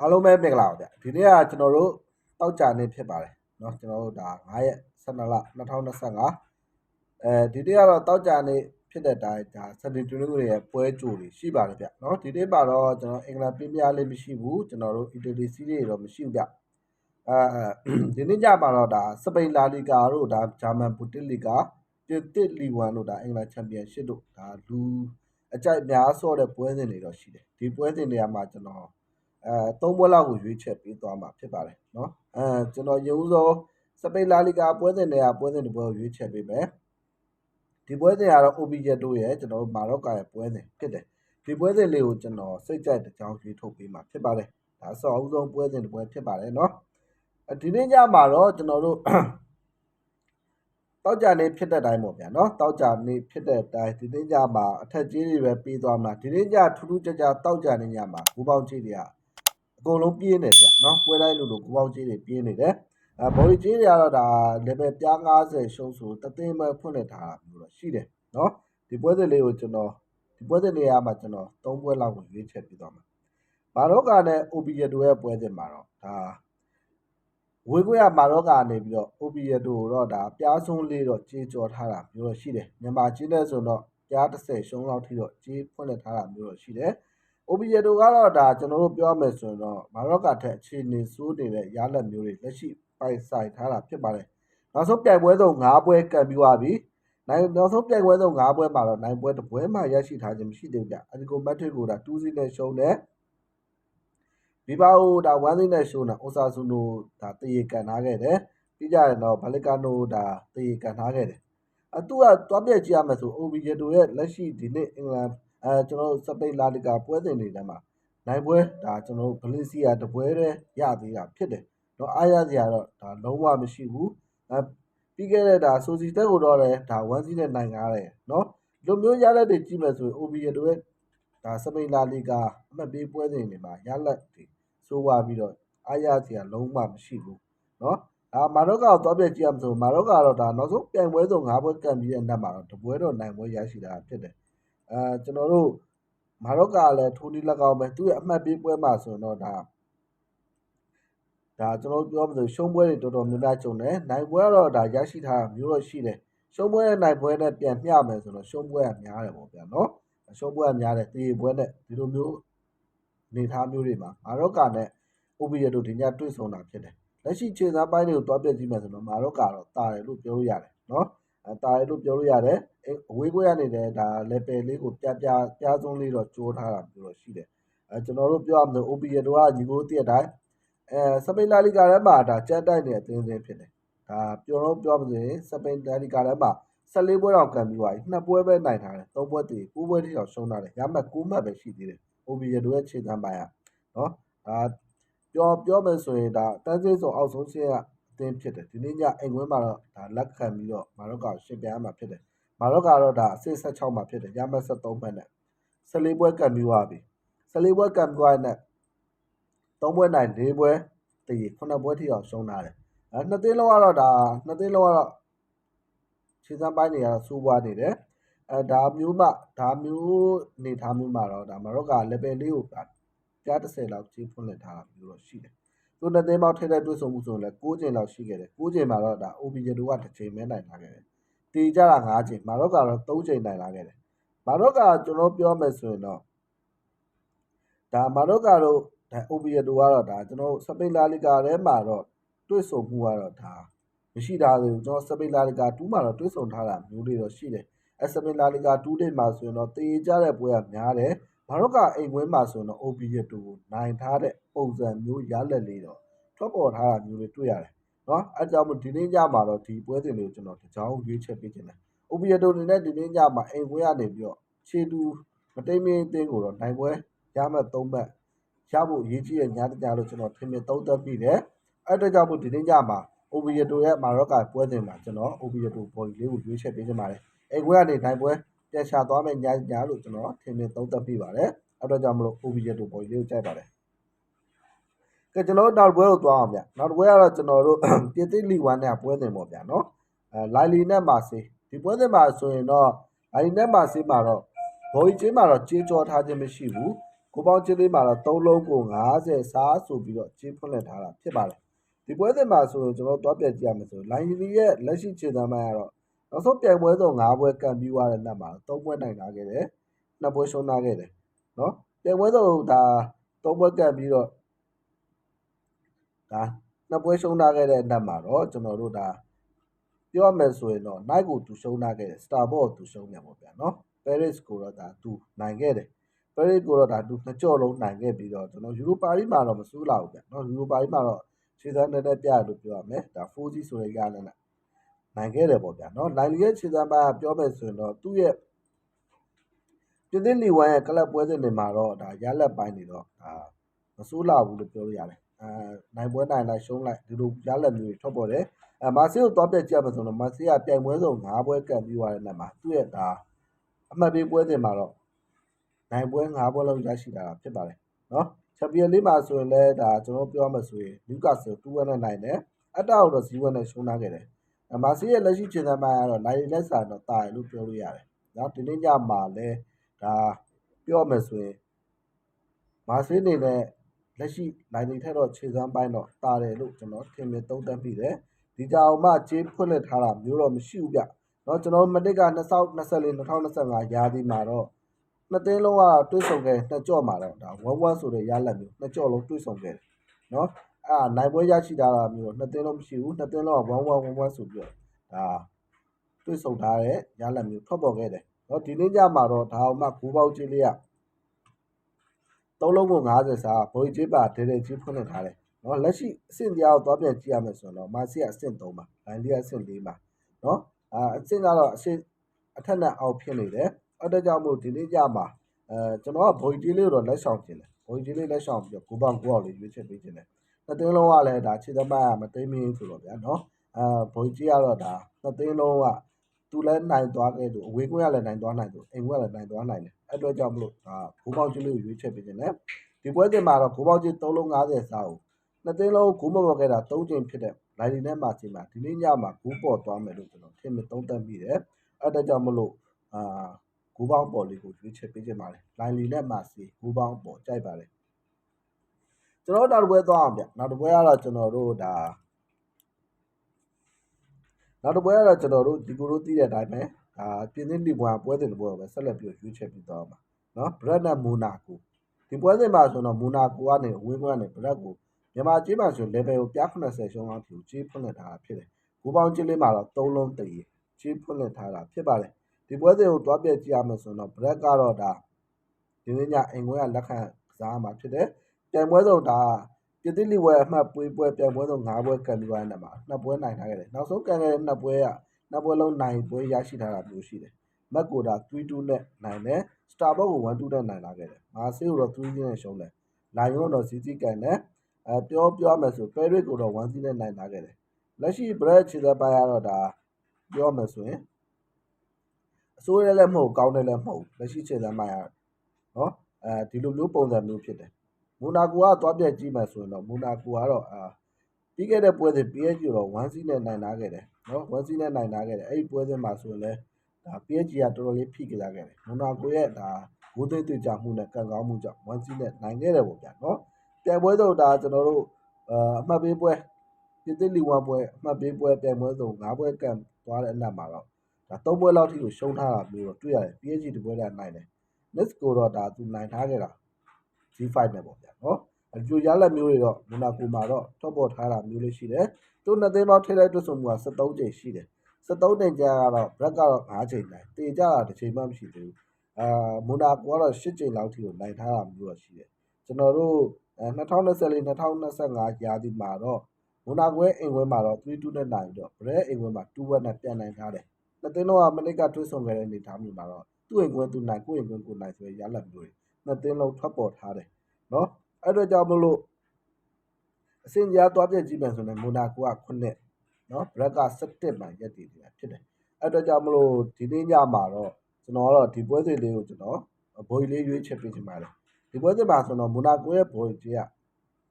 အားလုံးပဲမင်္ဂလာပါဗျဒီနေ့ကကျွန်တော်တို့တောက်ကြနေဖြစ်ပါတယ်เนาะကျွန်တော်တို့ဒါ9ရက်12လ2025အဲဒီနေ့ကတော့တောက်ကြနေဖြစ်တဲ့အတိုင်းဒါစတင်တွင်းတွေရဲ့ပွဲကြိုတွေရှိပါတယ်ဗျเนาะဒီနေ့မှာတော့ကျွန်တော်အင်္ဂလန်ပရီးမီးယားလိမရှိဘူးကျွန်တော်တို့အီတလီစီးရီးတော့မရှိဘူးဗျအဲဒီနေ့ညမှာတော့ဒါစပိန်လာလီဂါတို့ဒါဂျာမန်ဘူတစ်လီဂါတစ်တစ်လီဝမ်တို့ဒါအင်္ဂလန်ချန်ပီယံရှစ်တို့ဒါလူအကြိုက်များဆော့တဲ့ပွဲစဉ်တွေတော့ရှိတယ်ဒီပွဲစဉ်တွေကမှကျွန်တော် အဲ၃ပွဲလောက်ကိုရွေးချယ်ပေးသွားမှာဖြစ်ပါတယ်နော်အဲကျွန်တော်ရုံးစောစပိန်လာလီဂါပွဲစဉ်တွေကပွဲစဉ်တစ်ပွဲကိုရွေးချယ်ပေးမယ်ဒီပွဲစဉ်ကတော့ OBJ တို့ရဲ့ကျွန်တော်မာရော့ကာရဲ့ပွဲစဉ်ဖြစ်တယ်ဒီပွဲစဉ်လေးကိုကျွန်တော်စိတ်ကြိုက်တစ်ကြောင်ရွေးထုတ်ပေးမှာဖြစ်ပါတယ်ဒါဆိုအောင်ဆုံးပွဲစဉ်တစ်ပွဲဖြစ်ပါတယ်နော်ဒီနေ့ညမှာတော့ကျွန်တော်တို့တောက်ကြနေဖြစ်တဲ့အတိုင်းပေါ့ဗျာနော်တောက်ကြနေဖြစ်တဲ့အတိုင်းဒီနေ့ညမှာအထက်ကြီးတွေပဲပြီးသွားမှာဒီနေ့ညထူးထူးခြားခြားတောက်ကြနေညမှာဘူပေါင်းကြီးတွေက အကုန်လုံးပြင်းနေကြနော်ပွဲတိုင်းလိုလိုကိုပေါက်ကြီးတွေပြင်းနေတယ်အဲဘော်ဒီကြီးတွေကတော့ဒါ level ပြား90ရှုံးဆိုတသိန်းပဲဖွင့်လက်ထားမျိုးတော့ရှိတယ်နော်ဒီပွဲစဉ်လေးကိုကျွန်တော်ဒီပွဲစဉ်လေးရမှာကျွန်တော်၃ပွဲလောက်ကိုရွေးချယ်ပြီးသွားမှာမာရောကာနဲ့ OBJ တို့ရဲ့ပွဲစဉ်မှာတော့ဒါဝေကွေရမာရောကာနေပြီးတော့ OBJ တို့တော့ဒါပြားဆုံးလေးတော့ကြေကျော်ထားတာမျိုးတော့ရှိတယ်မြန်မာချင်းနဲ့ဆိုတော့ပြား30ရှုံးလောက်ထိတော့ကြေးဖွင့်လက်ထားတာမျိုးတော့ရှိတယ် OBJ တို့ကတော့ဒါကျွန်တော်တို့ပြောမယ်ဆိုရင်တော့မာရော့ကာထက်အခြေအနေဆိုးနေတဲ့ရလက်မျိုးတွေလက်ရှိပိုင်ဆိုင်ထားတာဖြစ်ပါတယ်နောက်ဆုံးပြိုင်ပွဲဆုံး၅ပွဲကန်ပြီးသွားပြီနိုင်နောက်ဆုံးပြိုင်ပွဲဆုံး၅ပွဲမှာတော့နိုင်ပွဲတစ်ပွဲမှရရှိထားခြင်းမရှိသေးဘူးဗျအဒီကိုမက်ထရစ်ကိုဒါ2စီးနဲ့ရှုံးတယ်ဘီဘာအိုဒါ1စီးနဲ့ရှုံးတယ်အိုဆာဆူနိုဒါတရေကန်ထားခဲ့တယ်ပြီးကြရင်တော့ဘလီကာနိုဒါတရေကန်ထားခဲ့တယ်အတူကတွားပြက်ကြည့်ရမယ်ဆို OBJ တို့ရဲ့လက်ရှိဒီနေ့အင်္ဂလန် အဲကျွန်တော်တို့စပိန်လာလီဂါပွဲစဉ်တွေထဲမှာနိုင်ပွဲဒါကျွန်တော်တို့ဗလင်စီယာတပွဲတည်းရသေးတာဖြစ်တယ်။တော့အားရစရာတော့ဒါလုံးဝမရှိဘူး။အဲပြီးခဲ့တဲ့ဒါဆိုစီတက်ကိုတော့လည်းဒါ1စီးနဲ့နိုင်ကားတယ်နော်။ဒီလိုမျိုးရလက်တွေကြည့်မယ်ဆိုရင် OBA တို့ရဲ့ဒါစပိန်လာလီဂါအမှတ်ပေးပွဲစဉ်တွေမှာရလက်တွေစိုးဝါပြီးတော့အားရစရာလုံးဝမရှိဘူးနော်။အာမာရော့ကာကိုတော့ပြကြည့်ရမှာဆိုမာရော့ကာတော့ဒါနောက်ဆုံးပြိုင်ပွဲဆုံး၅ပွဲကန်ပြီးတဲ့နောက်မှာတော့တပွဲတော့နိုင်ပွဲရရှိတာဖြစ်တယ်။ အဲကျွန်တော်တို့မာရော့ကာလည်းထိုးနီးလက်ကောင်းပဲသူ့ရဲ့အမှတ်ပေးပွဲမှာဆိုရင်တော့ဒါဒါကျွန်တော်ပြောမလို့ရှုံးပွဲတွေတော်တော်များများကြုံတယ်နိုင်ပွဲကတော့ဒါရရှိထားမျိုးတော့ရှိတယ်ရှုံးပွဲနဲ့နိုင်ပွဲနဲ့ပြန်မျှမယ်ဆိုတော့ရှုံးပွဲကများတယ်ပေါ့ဗျာနော်ရှုံးပွဲကများတယ်တေးပွဲနဲ့ဒီလိုမျိုးနေသားမျိုးတွေမှာမာရော့ကာနဲ့ OBJ တို့ဒီညတွေ့ဆုံတာဖြစ်တယ်လက်ရှိခြေစားပိုင်းတွေကိုတွားပြကြည့်မယ်ဆိုတော့မာရော့ကာတော့တာတယ်လို့ပြောလို့ရတယ်နော်အဲ တာတယ်လို့ပြောလို့ရတယ်အဝေးကွဲကနေလည်းဒါ level လေးကိုပြပြပြားစုံလေးတော့ကြိုးထားတာမျိုးတော့ရှိတယ်အဲကျွန်တော်တို့ပြောရမလို့ OBJ တို့ကညီကိုတည့်တဲ့အတိုင်းအဲစပိန်လာလီဂါထဲမှာဒါကြက်တိုက်နေအသင်းစင်းဖြစ်တယ်ဒါပြောတော့ပြောမလို့စပိန်လာလီဂါထဲမှာ14ပွဲတော့ကန်ပြီးသွားပြီနှစ်ပွဲပဲနိုင်ထားတယ်သုံးပွဲတည်9ပွဲထိတော့ရှုံးထားတယ်ရမှတ်9မှတ်ပဲရှိသေးတယ် OBJ တို့ရဲ့ခြေတန်းပိုင်းอ่ะเนาะဒါပြောပြောမယ်ဆိုရင်ဒါတန်းစင်းဆိုအောက်ဆုံးရှင်းက အသင်းဖြစ်တယ်ဒီနေ့ညအိမ်ဝင်းမှာတော့ဒါလက်ခံပြီးတော့မာရော့ကာရှင်းပြားမှာဖြစ်တယ်မာရော့ကာတော့ဒါအဆင့်16မှာဖြစ်တယ်ရမှတ်73မှတ်နဲ့14ပွဲကန်ပြီးသွားပြီ14ပွဲကန်ပြီးသွားတဲ့3ပွဲနိုင်4ပွဲတည်9ပွဲထိအောင်ရှုံးထားတယ်အဲနှစ်သိန်းလောက်ကတော့ဒါနှစ်သိန်းလောက်ကတော့ခြေစမ်းပိုင်းတွေကတော့စိုးပွားနေတယ်အဲဒါမျိုးမှဒါမျိုးနေထားမျိုးမှာတော့ဒါမရော့က level လေးကိုကြား30လောက်ကြီးဖွင့်လှစ်ထားတာမျိုးတော့ရှိတယ် သူနှစ်သိန်းပေါက်ထိတဲ့တွဲဆုံမှုဆိုရင်လည်း6ချိန်လောက်ရှိခဲ့တယ်6ချိန်မှာတော့ဒါ OBJ တို့ကတစ်ချိန်ပဲနိုင်လာခဲ့တယ်တေကြတာ5ချိန်မာရော့ကတော့3ချိန်နိုင်လာခဲ့တယ်မာရော့ကကျွန်တော်ပြောမယ်ဆိုရင်တော့ဒါမာရော့ကတော့ဒါ OBA တို့ကတော့ဒါကျွန်တော်စပိန်လာလီဂါထဲမှာတော့တွေ့ဆုံမှုကတော့ဒါမရှိတာလေကျွန်တော်စပိန်လာလီဂါ2မှာတော့တွေ့ဆုံထားတာမျိုးတွေတော့ရှိတယ်အဲစပိန်လာလီဂါ2တိတ်မှာဆိုရင်တော့တေးကြတဲ့ပွဲကများတယ် မာရော့ကအိမ်ဝင်းမှာဆိုရင်တော့ OBA တို့ကိုနိုင်ထားတဲ့ပုံစံမျိုးရလက်လေးတော့ထွက်ပေါ်ထားတာမျိုးတွေတွေ့ရတယ်နော်အဲကြောင့်မို့ဒီနေ့ညမှာတော့ဒီပွဲစဉ်လေးကိုကျွန်တော်တကြောင်ရွေးချက်ပေးခြင်းတယ် OBA တို့အနေနဲ့ဒီနေ့ညမှာအိမ်ဝင်းကနေပြီးတော့ခြေတူမတိမ်မင်းအသင်းကိုတော့နိုင်ပွဲရမှတ်3မှတ်ရဖို့အရေးကြီးတဲ့ညတကြလို့ကျွန်တော်ထင်မြင်သုံးသပ်ပြီးတယ်အဲ့အတွက်ကြောင့်မို့ဒီနေ့ညမှာ Oviedo ရဲ့မာရော့ကာပွဲစဉ်မှာကျွန်တော် Oviedo ဘော်လေးကိုရွေးချယ်ပေးချင်ပါတယ်အိမ်ကွဲကနေနိုင်ပွဲ ပြန်ချသွားမယ်ညညလို့ကျွန်တော်ထင်မြင်သုံးသပ်ပြီးပါတယ်အဲ့အတွက်ကြောင့်မလို့ Oviedo ဘော်လေးကိုကြိုက်ပါတယ်ကဲကျွန်တော်နောက်ပွဲကိုသွားအောင်ဗျနောက်ပွဲကတော့ကျွန်တော်တို့ပြည်သစ်လီ1နဲ့ပွဲစဉ်ပေါ့ဗျာနော်အဲလိုင်လီနဲ့မာစီဒီပွဲစဉ်မှာဆိုရင်တော့လိုင်လီနဲ့မာစီမှာတော့ဘော်ကြီးချင်းမှာတော့ကြေးကြောထားခြင်းမရှိဘူးကိုပေါင်းချင်းလေးမှာတော့3လုံးကို90စားဆိုပြီးတော့ကြေးဖွင့်လှစ်ထားတာဖြစ်ပါတယ်ဒီပွဲစဉ်မှာဆိုရင်ကျွန်တော်တို့တွားပြကြည့်ရမယ်ဆိုလိုင်းဂျီရဲ့လက်ရှိခြေသမ်းပိုင်းကတော့ နောက်ဆုံးပြိုင်ပွဲဆုံး5ပွဲကန်ပြီးသွားတဲ့နောက်မှာ3ပွဲနိုင်လာခဲ့တယ်2ပွဲရှုံးထားခဲ့တယ်နော်ပြိုင်ပွဲဆုံးဒါ3ပွဲကန်ပြီးတော့ဒါ2ပွဲရှုံးထားခဲ့တဲ့နောက်မှာတော့ကျွန်တော်တို့ဒါပြောရမယ်ဆိုရင်တော့ night ကိုသူရှုံးထားခဲ့တယ် star ball ကိုသူရှုံးတယ်ပေါ့ဗျာနော် paris ကိုတော့ဒါသူနိုင်ခဲ့တယ် paris ကိုတော့ဒါသူနှစ်ကြော့လုံးနိုင်ခဲ့ပြီးတော့ကျွန်တော်ယူရိုပါရီမှာတော့မစိုးလာဘူးဗျနော်ယူရိုပါရီမှာတော့ခြေစမ်းနဲ့တက်ပြလို့ပြောရမယ်ဒါ 4G ဆိုတဲ့ရလနဲ့ နိုင်ခဲ့တယ်ပေါ့ဗျာနော်နိုင်ရဲ့ခြေစမ်းပိုင်းပြောမယ်ဆိုရင်တော့သူ့ရဲ့ပြည်သစ်လီဝမ်ရဲ့ကလပ်ပွဲစဉ်တွေမှာတော့ဒါရလက်ပိုင်းနေတော့ဒါမစိုးလာဘူးလို့ပြောလို့ရတယ်အဲနိုင်ပွဲနိုင်လိုက်ရှုံးလိုက်ဒီလိုရလက်မျိုးတွေထွက်ပေါ်တယ်အဲမာဆီကိုတော့ပြက်ကြည့်ရမှာဆိုတော့မာဆီကပြိုင်ပွဲဆုံး၅ပွဲကန်ပြီးသွားတဲ့နောက်မှာသူ့ရဲ့ဒါအမှတ်ပေးပွဲစဉ်မှာတော့နိုင်ပွဲ၅ပွဲလုံးရရှိလာတာဖြစ်ပါတယ်နော်ချန်ပီယံလိမှာဆိုရင်လည်းဒါကျွန်တော်ပြောမှဆိုရင်နျူကာဆယ်2-1နဲ့နိုင်တယ်အတောက်တော့0-1နဲ့ရှုံးထားခဲ့တယ် မြန်မာစစ်ရဲ့လက်ရှိခြေစမ်းပိုင်းကတော့နိုင်ရင်လက်ဆန်တော့တာရလို့ပြောလို့ရတယ်။နော်ဒီနေ့ညမှာလဲဒါပြောမယ်ဆိုရင်မာဆေးနေနဲ့လက်ရှိနိုင်ရင်ထက်တော့ခြေစမ်းပိုင်းတော့တာတယ်လို့ကျွန်တော်ထင်မြင်သုံးသပ်မိတယ်။ဒီကြောင်မှခြေဖွင့်လက်ထားတာမျိုးတော့မရှိဘူးဗျ။နော်ကျွန်တော်မတစ်က2024 2025ရာသီမှာတော့နှစ်သင်းလုံးကတွေးဆုံခဲ့နှစ်ကြော့မှာတော့ဒါဝက်ဝက်ဆိုတဲ့ရလက်မျိုးနှစ်ကြော့လုံးတွေးဆုံခဲ့တယ်။နော် အဲ့ဒါနိုင်ပွဲရရှိတာမျိုးနှစ်သင်းလုံးမရှိဘူးနှစ်သင်းလုံးက1111ဆိုပြီးတော့ဒါတွေ့ဆုံထားတဲ့ရလဒ်မျိုးထွက်ပေါ်ခဲ့တယ်နော်ဒီနေ့ညမှာတော့ဒါအောင်မှ9ပေါက်ကြီးလေးက3လုံးကို90စာဘိုးကြီးပါဒေဒေကြီးဖွင့်နေထားတယ်နော်လက်ရှိအဆင့်တရားကိုသွားပြန်ကြည့်ရမယ်ဆိုတော့မာစီကအဆင့်3ပါလိုင်းလေးကအဆင့်4ပါနော်အာအဆင့်ကတော့အဆင့်အထက်နဲ့အောက်ဖြစ်နေတယ်အဲ့ဒါကြောင့်မို့ဒီနေ့ညမှာအဲကျွန်တော်ကဘိုးကြီးလေးကိုတော့လက်ဆောင်ခြင်းတယ်ဘိုးကြီးလေးလက်ဆောင်ပြီးတော့9ပေါက်9ပေါက်လေးရွေးချယ်ပေးခြင်းတယ် နှစ်သိန်းလုံးကလည်းဒါခြေသမားကမသိမင်းဆိုတော့ဗျာနော်အာဘိုးကြီးကတော့ဒါနှစ်သိန်းလုံးကသူလည်းနိုင်သွားခဲ့သူအဝေးကွင်းကလည်းနိုင်သွားနိုင်သူအိမ်ကွင်းကလည်းနိုင်သွားနိုင်တယ်အဲ့အတွက်ကြောင့်မလို့ဒါဘိုးပေါင်းကြီးလေးကိုရွေးချက်ပေးခြင်းတယ်ဒီပွဲတင်မှာတော့ဘိုးပေါင်းကြီး3လုံး90စာကိုနှစ်သိန်းလုံးဂိုးမပေါ်ခဲ့တာ၃ချိန်ဖြစ်တဲ့လိုင်လီနဲ့မာစီမှာဒီနေ့ညမှာဂိုးပေါ်သွားမယ်လို့ကျွန်တော်ထင်မြင်သုံးသပ်မိတယ်အဲ့ဒါကြောင့်မလို့အာဂိုးပေါင်းပေါ်လေးကိုရွေးချယ်ပေးခြင်းပါတယ်လိုင်လီနဲ့မာစီဂိုးပေါင်းပေါ်ကြိုက်ပါတယ် ကျွန်တော်နောက်တစ်ပွဲသွားအောင်ဗျနောက်တစ်ပွဲကတော့ကျွန်တော်တို့ဒါနောက်တစ်ပွဲကတော့ကျွန်တော်တို့ဒီကိုတို့သိတဲ့အတိုင်းပဲအာပြင်းသင်းလီဘွာပွဲစဉ်တစ်ပွဲကိုပဲဆက်လက်ပြီးရွေးချယ်ပြီးသွားအောင်ပါနော်ဘရက်နဲ့မိုနာကိုဒီပွဲစဉ်မှာဆိုတော့မိုနာကိုကနေဝင်းကွန်းကနေဘရက်ကိုမြန်မာကြေးမှာဆို level ကိုပြ80ရှုံးအောင်ဖြူကြေးဖွင့်လှစ်ထားတာဖြစ်တယ်။ဂိုးပေါင်းကြေးလေးမှာတော့3လုံးတည်ကြေးဖွင့်လှစ်ထားတာဖြစ်ပါတယ်။ဒီပွဲစဉ်ကိုတွားပြကြည့်ရမယ်ဆိုတော့ break ကတော့ဒါဒီနေ့ညအိမ်ခွဲကလက်ခံကစားမှာဖြစ်တယ်။ ပြန်ပွဲဆုံးဒါပြည်တိလီဝဲအမှတ်ပွေးပွဲပြန်ပွဲဆုံး5ပွဲကန်ပြီးသွားတဲ့မှာနှစ်ပွဲနိုင်ထားခဲ့တယ်။နောက်ဆုံးကန်ခဲ့တဲ့နှစ်ပွဲကနှစ်ပွဲလုံးနိုင်ပွဲရရှိထားတာမျိုးရှိတယ်။မက်ကိုဒါ3-2နဲ့နိုင်တယ်။ Starbucks ကို1-2နဲ့နိုင်လာခဲ့တယ်။မာဆေးကိုတော့3-0နဲ့ရှုံးတယ်။လိုင်ယွန်တော့စီစီကန်တယ်။အဲပြောပြောမယ်ဆို Paris ကိုတော့1-0နဲ့နိုင်လာခဲ့တယ်လက်ရှိ Brad ခြေသက်ပိုင်းကတော့ဒါပြောမယ်ဆိုရင်အစိုးရလည်းမဟုတ်ကောင်းတယ်လည်းမဟုတ်လက်ရှိခြေသက်ပိုင်းကနော်အဲဒီလိုမျိုးပုံစံမျိုးဖြစ်တယ် မူနာကိုကသွားပြက်ကြည့်မယ်ဆိုရင်တော့မူနာကိုကတော့အာပြီးခဲ့တဲ့ပွဲစဉ် PSG တော့1-0နဲ့နိုင်လာခဲ့တယ်နော်1-0နဲ့နိုင်လာခဲ့တယ်အဲ့ဒီပွဲစဉ်မှာဆိုရင်လည်းဒါ PSG ကတော်တော်လေးဖိကြလာခဲ့တယ်မူနာကိုရဲ့ဒါဂိုးသွင်းတွေ့ကြမှုနဲ့ကံကောင်းမှုကြောင့်1-0နဲ့နိုင်ခဲ့တယ်ပေါ့ဗျာနော်ပြိုင်ပွဲဆုံးဒါကျွန်တော်တို့အမှတ်ပေးပွဲပြည်သစ်လီဝမ်ပွဲအမှတ်ပေးပွဲပြိုင်ပွဲဆုံး၅ပွဲကန်သွားတဲ့အနက်မှာတော့ဒါ၃ပွဲလောက်ထိကိုရှုံးထားတာမျိုးတော့တွေ့ရတယ် PSG ဒီပွဲကနိုင်တယ် Nets ကိုတော့ဒါသူနိုင်ထားခဲ့တာ G5 နဲ့ပေါ့ဗျာနော်အကျိုးရလက်မျိုးတွေတော့မိုနာကိုမှာတော့ထော့ပေါ်ထားတာမျိုးလေးရှိတယ်သူနှစ်သိန်းပေါင်းထိလိုက်တွတ်ဆုံမှုက73ချိန်ရှိတယ်73ချိန်ကြာကတော့ break ကတော့5ချိန်နိုင်တေကြတာတစ်ချိန်မှမရှိသေးဘူးအာမိုနာကိုကတော့8ချိန်လောက်ထိကိုနိုင်ထားတာမျိုးတော့ရှိတယ်ကျွန်တော်တို့အဲ2024 2025ရာသီမှာတော့မိုနာကိုရဲ့အိမ်ဝဲမှာတော့3-2နဲ့နိုင်ပြီးတော့ဘရဲအိမ်ဝဲမှာ2-1နဲ့ပြန်နိုင်ထားတယ်။နှစ်သိန်းတော့မနစ်ကထွေးဆုံခဲ့တဲ့အနေထားမျိုးမှာတော့သူ့အိမ်ကွင်းသူနိုင်ကိုယ့်အိမ်ကွင်းကိုနိုင်ဆိုရရလတ်မျိုးတွေ နှစ်သိန်းလုံးထွက်ပေါ်ထားတယ်နော်။အဲ့တော့ကြောင့်မလို့အစင်ကြားသွားပြကြည့်မယ်ဆိုရင်မိုနာကိုက9နော်ဘရက်က17မှရက်တည်နေတာဖြစ်တယ်။အဲ့တော့ကြောင့်မလို့ဒီနေ့ညမှာတော့ကျွန်တော်ကတော့ဒီပွဲစဉ်လေးကိုကျွန်တော်ဘိုးကြီးလေးရွေးချက်ပေးချင်ပါတယ်ဒီပွဲစစ်မှာဆိုတော့မိုနာကိုရဲ့ဘော်ကြီးက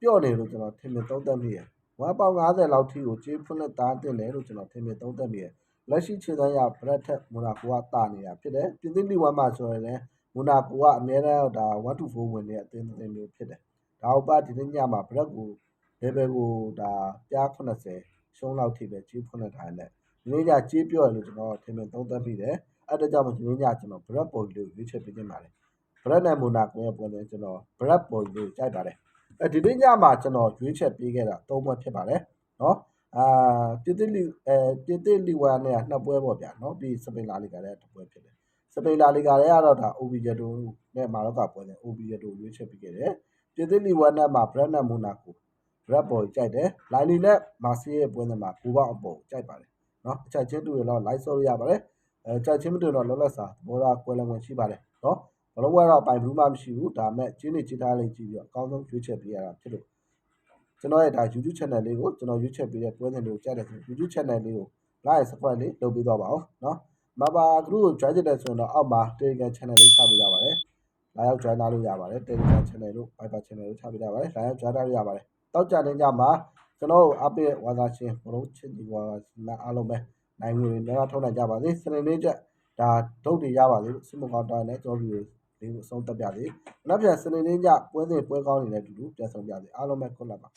ပြော့နေလို့ကျွန်တော်ထင်မြင်သုံးသပ်မိရယ်ဝမ်ပေါင်90လောက်ထိကိုကြေးဖွင့်လက်သားတင်တယ်လို့ကျွန်တော်ထင်မြင်သုံးသပ်မိရယ်လက်ရှိခြေစမ်းရဘရက်ထက်မိုနာကိုကတာနေတာဖြစ်တယ်ပြင်သစ်လီဝမ်မှာဆိုရင်လည်း မူနာကိုကအများအားဒါ1 to 4ဝင်နေတဲ့အသင်းအသင်းမျိုးဖြစ်တယ်ဒါဥပဒီနေ့ညမှာဘရက်ကို level ကိုဒါပြား80ရှုံးလောက်ထိပဲကြီးဖွင့်နေထားတယ်ဒီနေ့ညကြီးပြောရလို့ကျွန်တော်ထင်မြင်သုံးသပ်ပြီးတယ်အဲ့ဒါကြောင့်ဒီနေ့ညကျွန်တော်ဘရက်ပေါ်လေးကိုရွေးချယ်ပေးခြင်းပါတယ်ဘရက်နဲ့မူနာကိုရဲ့ပွဲစဉ်ကျွန်တော်ဘရက်ပေါ်လေးကိုကြိုက်ပါတယ်အဲဒီနေ့ညမှာကျွန်တော်ရွေးချယ်ပေးခဲ့တာ၃ပွဲဖြစ်ပါတယ်နော်အာပြည်သစ်လီအဲပြည်သစ်လီဝါနဲ့နှစ်ပွဲပေါ့ဗျာနော်ပြီးစပိန်လာလီဂါနဲ့တစ်ပွဲဖြစ်တယ် စပိန်လာလီဂါရဲ့ကတော့ဒါ OB ဂျတိုနဲ့မာရော့ကာပွဲစဉ် OB ဂျတိုရွေးချယ်ပေးခဲ့တယ်ပြည်သစ်လီဝါနဲ့မှာဘရက်နဲ့မူနာကို red boy ကြိုက်တယ်။လိုင်လီနဲ့မာစီရဲ့ပွဲစဉ်မှာကိုပေါက်အပေါ်ကြိုက်ပါတယ်။နော်အချက်ချင်းတူရင်တော့ live ဆော့လို့ရပါတယ်။အဲချက်ချင်းမတူတော့လောလောဆာသဘောထားကွဲလွန်ဝင်ရှိပါတယ်နော်။ဘလုံးဘွဲတော့ပိုင်ဘူးမှမရှိဘူး။ဒါမဲ့ကျင်းနေချထားလေးကြည့်ပြီးတော့အကောင်းဆုံးရွေးချယ်ပေးရတာဖြစ်လို့ကျွန်တော်ရဲ့ဒါ YouTube channel လေးကိုကျွန်တော်ရွေးချယ်ပေးတဲ့ပွဲစဉ်တွေကိုကြားတယ်ဆို YouTube channel လေးကို like subscribe လေးလုပ်ပေးသွားပါအောင်နော်။ မဘာ group ကို join တဲ့ဆိုရင်တော့အောက်မှာ Telegram channel လေးချပေးကြပါတယ်။လာရောက် join လာလို့ရပါတယ် Telegram channel တို့ Viber channel တို့ချပေးကြပါတယ်။လာရောက် join လာလို့ရပါတယ်။တောက်ကြတဲ့ညမှာကျွန်တော်အပိဝါသာရှင်ဘလုံးချစ်ဒီဝါနာအားလုံးပဲနိုင်ငွေတွေများထုတ်နိုင်ကြပါစေစနေနေ့ကျဒါဒုတ်တွေရပါစေစမကောင်းတိုင်းနဲ့ကျွန်တော်တို့လေးကိုအဆုံးတက်ပြစေနောက်ပြန်စနေနေ့ညပွဲစဉ်ပွဲကောင်းနေတဲ့အတူတူပြန်ဆောင်ပြစေအားလုံးပဲခွတ်လက်ပါ